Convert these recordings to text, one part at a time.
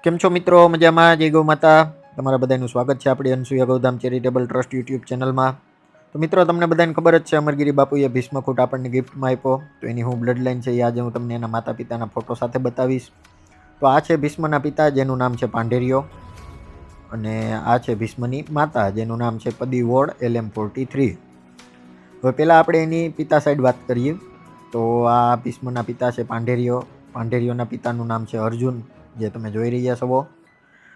કેમ છો મિત્રો? મજામાં? જય ગૌ માતા. તમારા બધાનું સ્વાગત છે આપણી Anasuya Gaudham charitable trust YouTube ચેનલમાં. તો મિત્રો, તમને બધાને ખબર જ છે, અમરગીરી બાપુએ ભીષ્મખૂટ આપણને ગિફ્ટમાં આપ્યો. તો એની હું બ્લડ લાઈન છે એ આજે હું તમને એના માતા પિતાના ફોટો સાથે બતાવીશ. તો આ છે ભીષ્મના પિતા, જેનું નામ છે પાંઢેરિયો અને આ છે ભીષ્મની માતા, જેનું નામ છે Paddy Ward L M forty three. હવે પહેલાં આપણે એની પિતા સાઈડ વાત કરીએ. તો આ ભીષ્મના પિતા છે પાંઢેરિયો પાંઢેરિયોના પિતાનું નામ છે અર્જુન. જે તમે જોઈ રહ્યા છો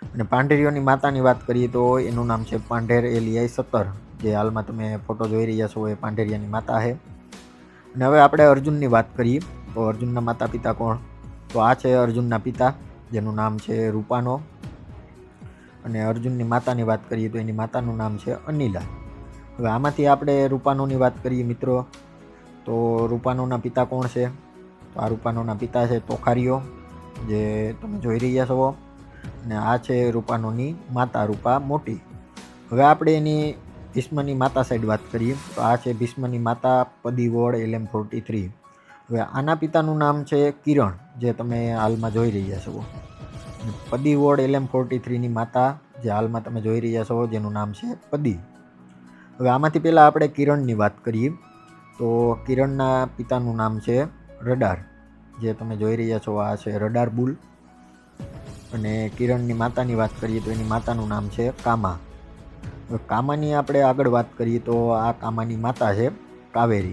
અને પાંઢેરીઓની માતાની વાત કરીએ તો એનું નામ છે પાંઢેર એલિયાઈ સત્તર. જે હાલમાં તમે ફોટો જોઈ રહ્યા છો એ પાંઢેરિયાની માતા છે. અને હવે આપણે અર્જુનની વાત કરીએ. તો અર્જુનના માતા પિતા કોણ? તો આ છે અર્જુનના પિતા, જેનું નામ છે રૂપાનો. અને અર્જુનની માતાની વાત કરીએ તો એની માતાનું નામ છે અનિલા. હવે આમાંથી આપણે રૂપાનોની વાત કરીએ મિત્રો. તો રૂપાનોના પિતા કોણ છે? તો આ રૂપાનોના પિતા છે તોખારીઓ. જે તમે જોઈ રહ્યા છો, અને આ છે રૂપાનોની માતા રૂપા મોટી. હવે આપણે એની ભીષ્મની માતા સાઈડ વાત કરીએ, તો આ છે ભીષ્મની માતા Paddy Ward L M forty three હવે આના પિતાનું નામ છે કિરણ, જે તમે હાલમાં જોઈ રહ્યા છો. અને Paddy Ward L M forty થ્રીની માતા, જે હાલમાં તમે જોઈ રહ્યા છો, જેનું નામ છે પદી. હવે આમાંથી પહેલાં આપણે કિરણની વાત કરીએ, તો કિરણના પિતાનું નામ છે રડાર. જે તમે જોઈ રહ્યા છો, આ છે રડાર બુલ. અને કિરણની માતાની વાત કરીએ તો એની માતાનું નામ છે કામા. કામાની આપણે આગળ વાત કરીએ તો આ કામાની માતા છે કાવેરી.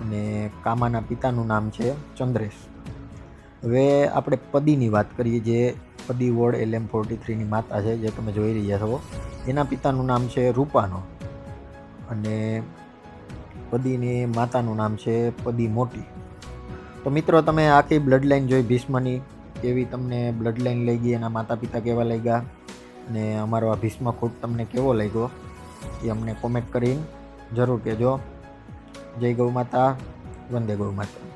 અને કામાના પિતાનું નામ છે ચંદ્રેશ. હવે આપણે પદીની વાત કરીએ, જે Paddy Ward L M forty થ્રીની માતા છે, જે તમે જોઈ રહ્યા છો. એના પિતાનું નામ છે રૂપાનો. અને પદીની માતાનું નામ છે પદી મોટી. તો મિત્રો, તમે આખી બ્લડ લાઈન જોઈ, ભીષ્મની કેવી તમને બ્લડ લાઈન લઈ ગઈ એના માતા પિતા કેવા લઈ ગયા અને અમારો આ ભીષ્મ ખૂટ તમને કેવો લાગ્યો? એ અમને કોમેન્ટ કરીને જરૂર કહેજો. જય ગૌ માતા, વંદે ગૌ માતા.